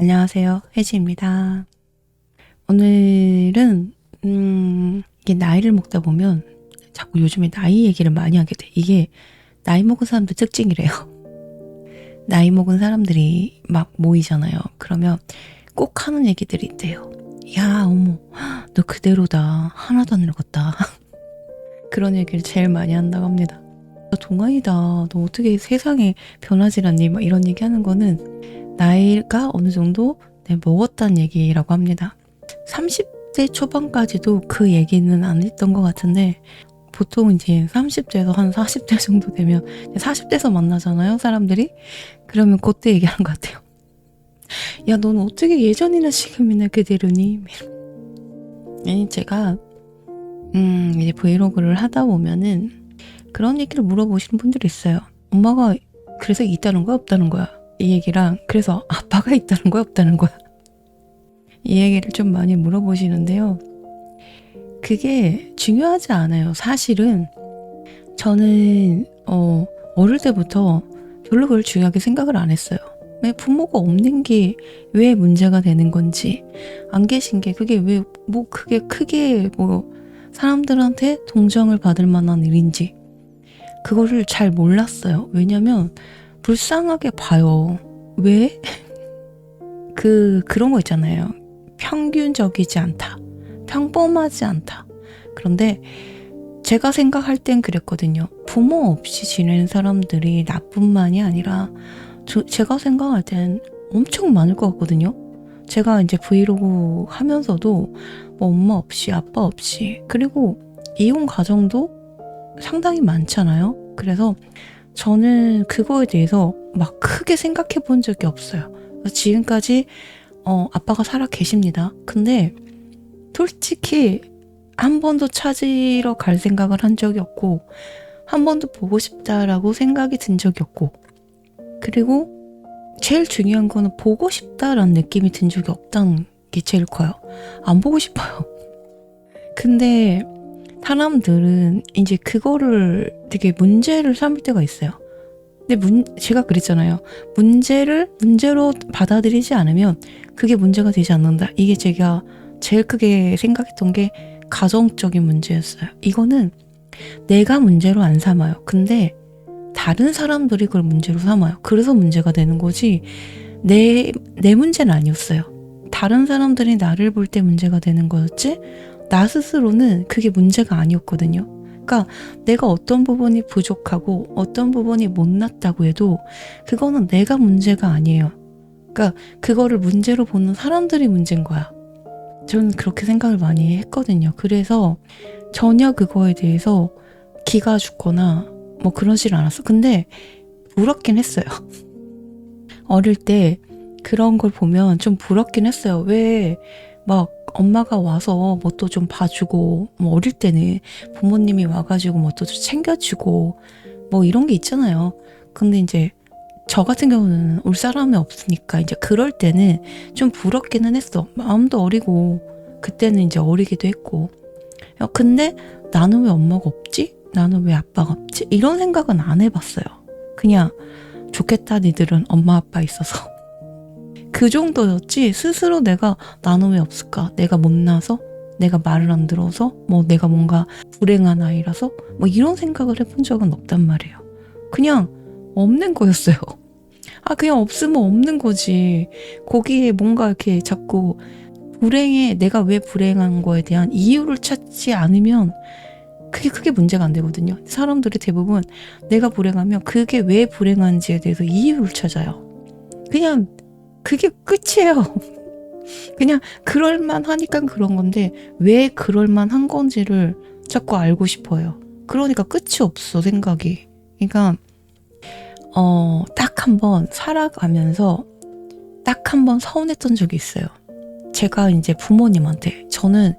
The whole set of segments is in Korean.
안녕하세요. 혜지입니다. 오늘은, 음, 이게 나이를 먹다 보면 자꾸 요즘에 나이 얘기를 많이 하게 돼. 이게 나이 먹은 사람들 특징이래요. 나이 먹은 사람들이 막 모이잖아요. 그러면 꼭 하는 얘기들이 있대요. 야, 어머, 너 그대로다. 하나도 안 늙었다. 그런 얘기를 제일 많이 한다고 합니다. 너 동안이다. 너 어떻게 세상에 변하질 않니? 막 이런 얘기 하는 거는 나이가 어느 정도 네, 먹었다는 얘기라고 합니다. 30대 초반까지도 그 얘기는 안 했던 것 같은데 보통 이제 30대에서 한 40대 정도 되면 40대에서 만나잖아요, 사람들이. 그러면 그때 얘기하는 것 같아요. 야, 넌 어떻게 예전이나 지금이나 그대로니? 아니, 제가, 음, 이제 브이로그를 하다 보면은 그런 얘기를 물어보시는 분들이 있어요. 엄마가 그래서 있다는 거야, 없다는 거야? 이 얘기랑, 그래서 아빠가 있다는 거야, 없다는 거야? 이 얘기를 좀 많이 물어보시는데요. 그게 중요하지 않아요. 사실은 저는 어, 어릴 때부터 별로 그걸 중요하게 생각을 안 했어요. 왜 부모가 없는 게 왜 문제가 되는 건지 안 계신 게 그게 왜 뭐 그게 크게 뭐 사람들한테 동정을 받을 만한 일인지 그거를 잘 몰랐어요. 왜냐면 불쌍하게 봐요. 왜? 그 그런 거 있잖아요. 평균적이지 않다. 평범하지 않다. 그런데 제가 생각할 땐 그랬거든요. 부모 없이 지내는 사람들이 나뿐만이 아니라 저, 제가 생각할 땐 엄청 많을 것 같거든요. 제가 이제 브이로그 하면서도 뭐 엄마 없이 아빠 없이 그리고 이혼 가정도 상당히 많잖아요. 그래서 저는 그거에 대해서 막 크게 생각해 본 적이 없어요. 지금까지 어, 아빠가 살아 계십니다. 근데 솔직히 한 번도 찾으러 갈 생각을 한 적이 없고 한 번도 보고 싶다라고 생각이 든 적이 없고 그리고 제일 중요한 거는 보고 싶다라는 느낌이 든 적이 없다는 게 제일 커요. 안 보고 싶어요. 근데 사람들은 이제 그거를 되게 문제를 삼을 때가 있어요. 근데 문, 제가 그랬잖아요. 문제를 문제로 받아들이지 않으면 그게 문제가 되지 않는다. 이게 제가 제일 크게 생각했던 게 가정적인 문제였어요. 이거는 내가 문제로 안 삼아요. 근데 다른 사람들이 그걸 문제로 삼아요. 그래서 문제가 되는 거지. 내, 내 문제는 아니었어요. 다른 사람들이 나를 볼 때 문제가 되는 거였지, 나 스스로는 그게 문제가 아니었거든요. 그러니까 내가 어떤 부분이 부족하고 어떤 부분이 못났다고 해도 그거는 내가 문제가 아니에요. 그러니까 그거를 문제로 보는 사람들이 문제인 거야. 저는 그렇게 생각을 많이 했거든요. 그래서 전혀 그거에 대해서 기가 죽거나 뭐 그러질 않았어. 근데 부럽긴 했어요. 어릴 때 그런 걸 보면 좀 부럽긴 했어요. 왜 막 엄마가 와서 뭐또좀 봐주고 뭐 어릴 때는 부모님이 와가지고 뭐또 챙겨주고 뭐 이런 게 있잖아요. 근데 이제 저 같은 경우는 올 사람이 없으니까 이제 그럴 때는 좀 부럽기는 했어. 마음도 어리고 그때는 이제 어리기도 했고. 야, 근데 나는 왜 엄마가 없지? 나는 왜 아빠가 없지? 이런 생각은 안 해봤어요. 그냥 좋겠다 니들은 엄마 아빠 있어서. 그 정도였지 스스로 내가 나는 왜 없을까? 내가 못나서? 내가 말을 안 들어서? 뭐 내가 뭔가 불행한 아이라서? 뭐 이런 생각을 해본 적은 없단 말이에요. 그냥 없는 거였어요. 아, 그냥 없으면 없는 거지. 거기에 뭔가 이렇게 자꾸 불행에 내가 왜 불행한 거에 대한 이유를 찾지 않으면 그게 크게 문제가 안 되거든요. 사람들이 대부분 내가 불행하면 그게 왜 불행한지에 대해서 이유를 찾아요. 그냥 그게 끝이에요. 그냥 그럴만 하니까 그런 건데 왜 그럴만 한 건지를 자꾸 알고 싶어요. 그러니까 끝이 없어 생각이. 그러니까 어, 딱 한 번 살아가면서 딱 한 번 서운했던 적이 있어요. 제가 이제 부모님한테 저는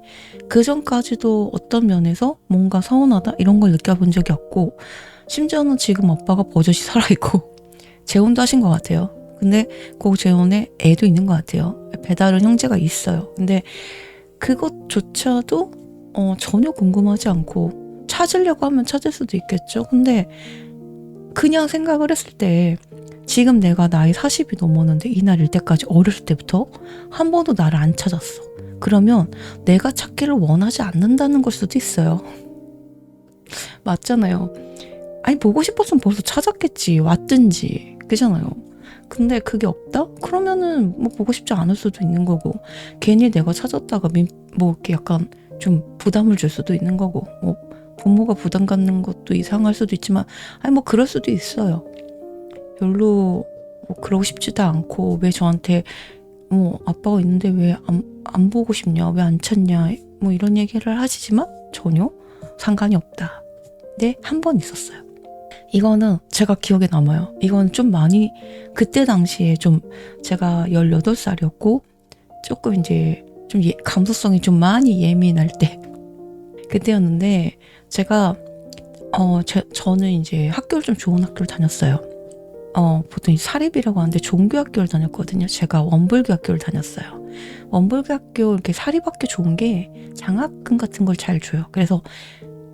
그 전까지도 어떤 면에서 뭔가 서운하다 이런 걸 느껴본 적이 없고 심지어는 지금 아빠가 버젓이 살아있고 재혼도 하신 것 같아요. 근데 그 재혼에 애도 있는 것 같아요. 배다른 형제가 있어요. 근데 그것조차도 어, 전혀 궁금하지 않고 찾으려고 하면 찾을 수도 있겠죠. 근데 그냥 생각을 했을 때 지금 내가 나이 40이 넘었는데 이날일 때까지 어렸을 때부터 한 번도 나를 안 찾았어. 그러면 내가 찾기를 원하지 않는다는 걸 수도 있어요. 맞잖아요. 아니 보고 싶었으면 벌써 찾았겠지 왔든지 그잖아요. 근데 그게 없다? 그러면은 뭐 보고 싶지 않을 수도 있는 거고 괜히 내가 찾았다가 민, 뭐 이렇게 약간 좀 부담을 줄 수도 있는 거고 뭐 부모가 부담 갖는 것도 이상할 수도 있지만 아니 뭐 그럴 수도 있어요. 별로 뭐 그러고 싶지도 않고 왜 저한테 뭐 아빠가 있는데 왜 안 안 보고 싶냐 왜 안 찾냐 뭐 이런 얘기를 하시지만 전혀 상관이 없다. 네, 한번 있었어요. 이거는 제가 기억에 남아요. 이건 좀 많이 그때 당시에 좀 제가 18살이었고 조금 이제 좀 예- 감수성이 좀 많이 예민할 때 그때였는데 제가 어 제, 저는 이제 학교를 좀 좋은 학교를 다녔어요. 어 보통 이 사립이라고 하는데 종교 학교를 다녔거든요. 제가 원불교 학교를 다녔어요. 원불교 학교 이렇게 사립학교 좋은 게 장학금 같은 걸 잘 줘요. 그래서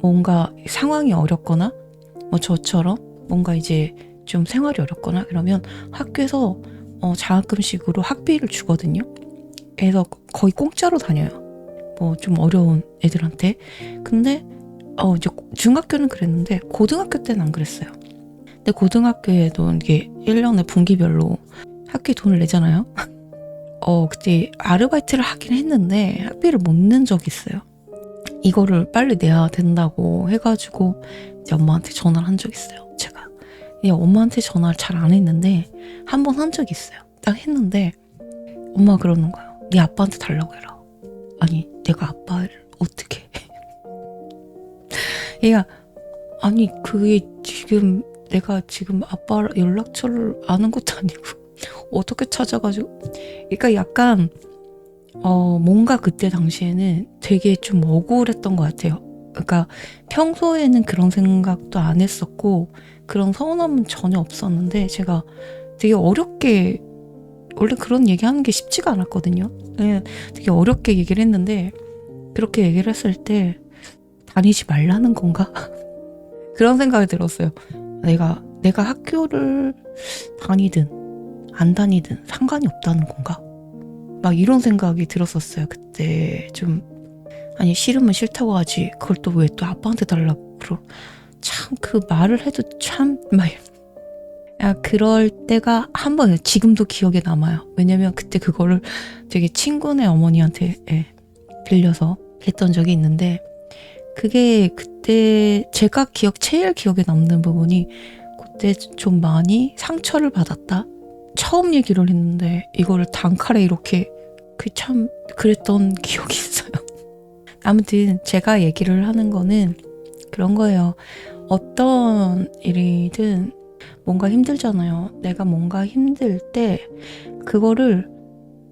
뭔가 상황이 어렵거나 뭐 저처럼 뭔가 이제 좀 생활이 어렵거나 그러면 학교에서 어, 장학금식으로 학비를 주거든요. 그래서 거의 공짜로 다녀요. 뭐 좀 어려운 애들한테. 근데 어 이제 중학교는 그랬는데 고등학교 때는 안 그랬어요. 근데 고등학교에도 이게 1년에 분기별로 학교에 돈을 내잖아요. 어 그때 아르바이트를 하긴 했는데 학비를 못 낸 적이 있어요. 이거를 빨리 내야 된다고 해가지고 이제 엄마한테 전화를 한 적 있어요. 제가 이 엄마한테 전화를 잘 안 했는데 한 번 한 적이 있어요. 딱 했는데 엄마가 그러는 거예요. 네 아빠한테 달라고 해라. 아니 내가 아빠를 어떻게? 해? 얘가 아니 그게 지금 내가 지금 아빠 연락처를 아는 것도 아니고 어떻게 찾아가지고 그러니까 약간 어 뭔가 그때 당시에는 되게 좀 억울했던 것 같아요. 그러니까 평소에는 그런 생각도 안 했었고 그런 서운함은 전혀 없었는데 제가 되게 어렵게 원래 그런 얘기하는 게 쉽지가 않았거든요. 예, 되게 어렵게 얘기를 했는데 그렇게 얘기를 했을 때 다니지 말라는 건가? 그런 생각이 들었어요. 내가 내가 학교를 다니든 안 다니든 상관이 없다는 건가? 막 이런 생각이 들었었어요. 그때 좀 아니 싫으면 싫다고 하지. 그걸 또 왜또 아빠한테 달라고 그러. 참그 말을 해도 참막 야, 그럴 때가 한 번 지금도 기억에 남아요. 왜냐면 그때 그거를 되게 친구네 어머니한테 예, 들려서 했던 적이 있는데 그게 그때 제가 기억 제일 기억에 남는 부분이 그때 좀 많이 상처를 받았다. 처음 얘기를 했는데 이거를 단칼에 이렇게 그 참 그랬던 기억이 있어요. 아무튼 제가 얘기를 하는 거는 그런 거예요. 어떤 일이든 뭔가 힘들잖아요. 내가 뭔가 힘들 때 그거를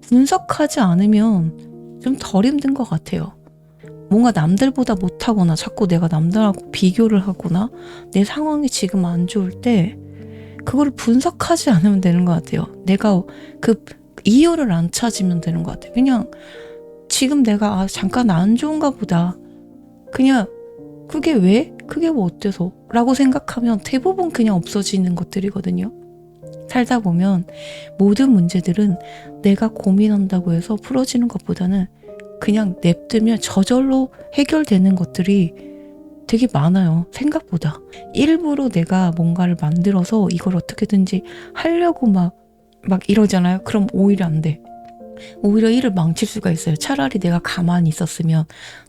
분석하지 않으면 좀 덜 힘든 것 같아요. 뭔가 남들보다 못하거나 자꾸 내가 남들하고 비교를 하거나 내 상황이 지금 안 좋을 때 그거를 분석하지 않으면 되는 것 같아요. 내가 그 이유를 안 찾으면 되는 것 같아요. 그냥 지금 내가 아 잠깐 안 좋은가 보다. 그냥 그게 왜? 그게 뭐 어때서? 라고 생각하면 대부분 그냥 없어지는 것들이거든요. 살다 보면 모든 문제들은 내가 고민한다고 해서 풀어지는 것보다는 그냥 냅두면 저절로 해결되는 것들이 되게 많아요. 생각보다. 일부러 내가 뭔가를 만들어서 이걸 어떻게든지 하려고 막, 막 이러잖아요. 그럼 오히려 안 돼. 오히려 일을 망칠 수가 있어요. 차라리 내가 가만히 있었으면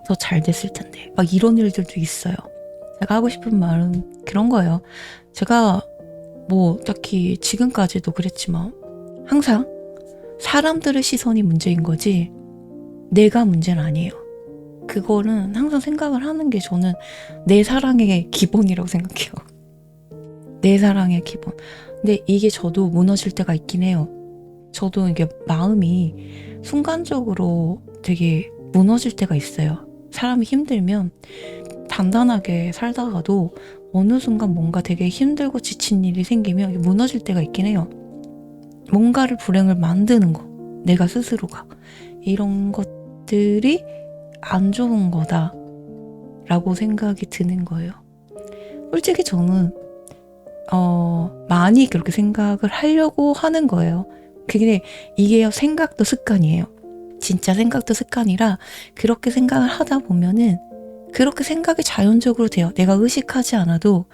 더 잘 됐을 텐데. 막 이런 일들도 있어요. 제가 하고 싶은 말은 그런 거예요. 제가 뭐 딱히 지금까지도 그랬지만 항상 사람들의 시선이 문제인 거지 내가 문제는 아니에요. 그거는 항상 생각을 하는 게 저는 내 사랑의 기본이라고 생각해요. 내 사랑의 기본. 근데 이게 저도 무너질 때가 있긴 해요. 저도 이게 마음이 순간적으로 되게 무너질 때가 있어요. 사람이 힘들면 단단하게 살다가도 어느 순간 뭔가 되게 힘들고 지친 일이 생기면 무너질 때가 있긴 해요. 뭔가를 불행을 만드는 거, 내가 스스로가. 이런 것들이 안 좋은 거다 라고 생각이 드는 거예요. 솔직히 저는 어, 많이 그렇게 생각을 하려고 하는 거예요. 그게 이게요 생각도 습관이에요. 진짜 생각도 습관이라 그렇게 생각을 하다 보면은 그렇게 생각이 자연적으로 돼요. 내가 의식하지 않아도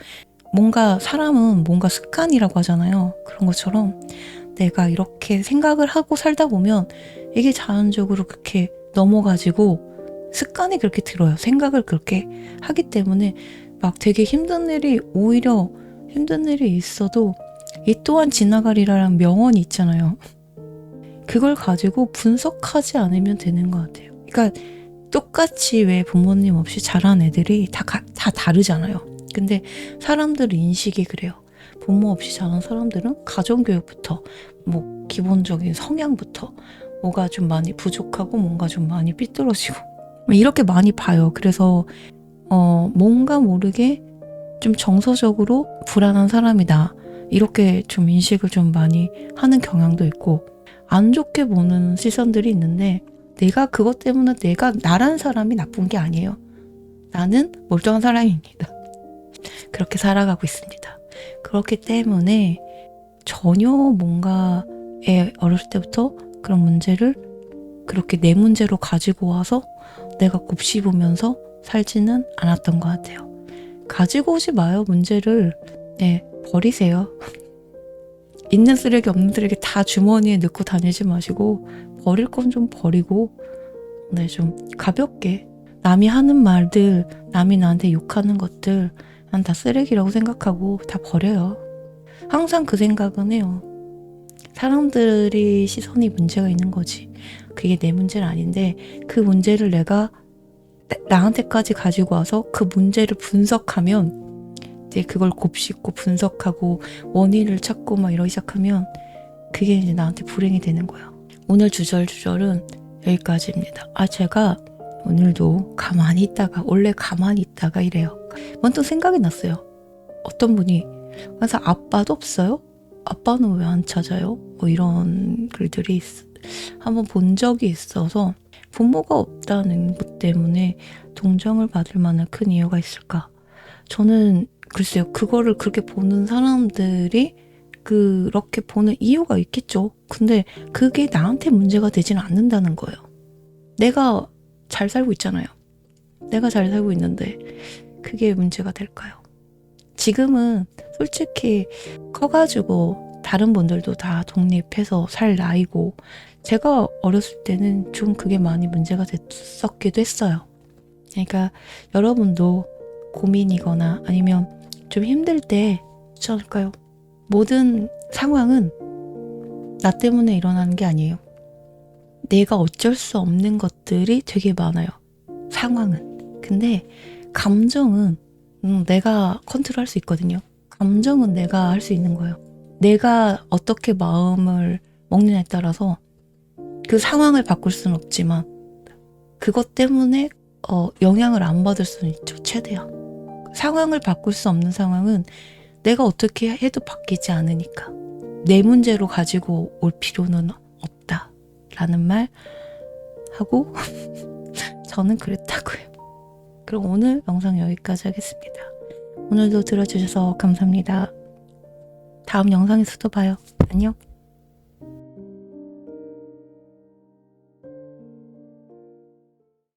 뭔가 사람은 뭔가 습관이라고 하잖아요. 그런 것처럼 내가 이렇게 생각을 하고 살다 보면 이게 자연적으로 그렇게 넘어가지고 습관이 그렇게 들어요. 생각을 그렇게 하기 때문에 막 되게 힘든 일이 오히려 힘든 일이 있어도 이 또한 지나가리라는 명언이 있잖아요. 그걸 가지고 분석하지 않으면 되는 것 같아요. 그러니까 똑같이 왜 부모님 없이 자란 애들이 다, 가- 다 다르잖아요. 근데 사람들 인식이 그래요. 부모 없이 자란 사람들은 가정교육부터 뭐 기본적인 성향부터 뭐가 좀 많이 부족하고 뭔가 좀 많이 삐뚤어지고 이렇게 많이 봐요. 그래서 어 뭔가 모르게 좀 정서적으로 불안한 사람이다. 이렇게 좀 인식을 좀 많이 하는 경향도 있고 안 좋게 보는 시선들이 있는데 내가 그것 때문에 내가 나란 사람이 나쁜 게 아니에요. 나는 멀쩡한 사람입니다. 그렇게 살아가고 있습니다. 그렇기 때문에 전혀 뭔가에 어렸을 때부터 그런 문제를 그렇게 내 문제로 가지고 와서 내가 곱씹으면서 살지는 않았던 것 같아요. 가지고 오지 마요, 문제를. 네, 버리세요. 있는 쓰레기, 없는 쓰레기 다 주머니에 넣고 다니지 마시고, 버릴 건 좀 버리고, 네, 좀 가볍게. 남이 하는 말들, 남이 나한테 욕하는 것들, 난 다 쓰레기라고 생각하고 다 버려요. 항상 그 생각은 해요. 사람들이 시선이 문제가 있는 거지. 그게 내 문제는 아닌데, 그 문제를 내가 나- 나한테까지 가지고 와서 그 문제를 분석하면, 이제 그걸 곱씹고 분석하고 원인을 찾고 막 이러기 시작하면, 그게 이제 나한테 불행이 되는 거예요. 오늘 주절주절은 여기까지입니다. 아, 제가 오늘도 가만히 있다가, 원래 가만히 있다가 이래요. 문득 생각이 났어요. 어떤 분이, 그래서 아빠도 없어요? 아빠는 왜 안 찾아요? 뭐 이런 글들이 있, 한번 본 적이 있어서 부모가 없다는 것 때문에 동정을 받을 만한 큰 이유가 있을까? 저는 글쎄요, 그거를 그렇게 보는 사람들이 그렇게 보는 이유가 있겠죠. 근데 그게 나한테 문제가 되지는 않는다는 거예요. 내가 잘 살고 있잖아요. 내가 잘 살고 있는데 그게 문제가 될까요? 지금은 솔직히 커가지고 다른 분들도 다 독립해서 살 나이고 제가 어렸을 때는 좀 그게 많이 문제가 됐었기도 했어요. 그러니까 여러분도 고민이거나 아니면 좀 힘들 때 있지 않을까요? 모든 상황은 나 때문에 일어나는 게 아니에요. 내가 어쩔 수 없는 것들이 되게 많아요. 상황은. 근데 감정은 음, 내가 컨트롤할 수 있거든요. 감정은 내가 할 수 있는 거예요. 내가 어떻게 마음을 먹느냐에 따라서 그 상황을 바꿀 수는 없지만 그것 때문에 어, 영향을 안 받을 수는 있죠. 최대한. 상황을 바꿀 수 없는 상황은 내가 어떻게 해도 바뀌지 않으니까 내 문제로 가지고 올 필요는 없다라는 말 하고 저는 그랬다고요. 그럼 오늘 영상 여기까지 하겠습니다. 오늘도 들어주셔서 감사합니다. 다음 영상에서도 봐요. 안녕.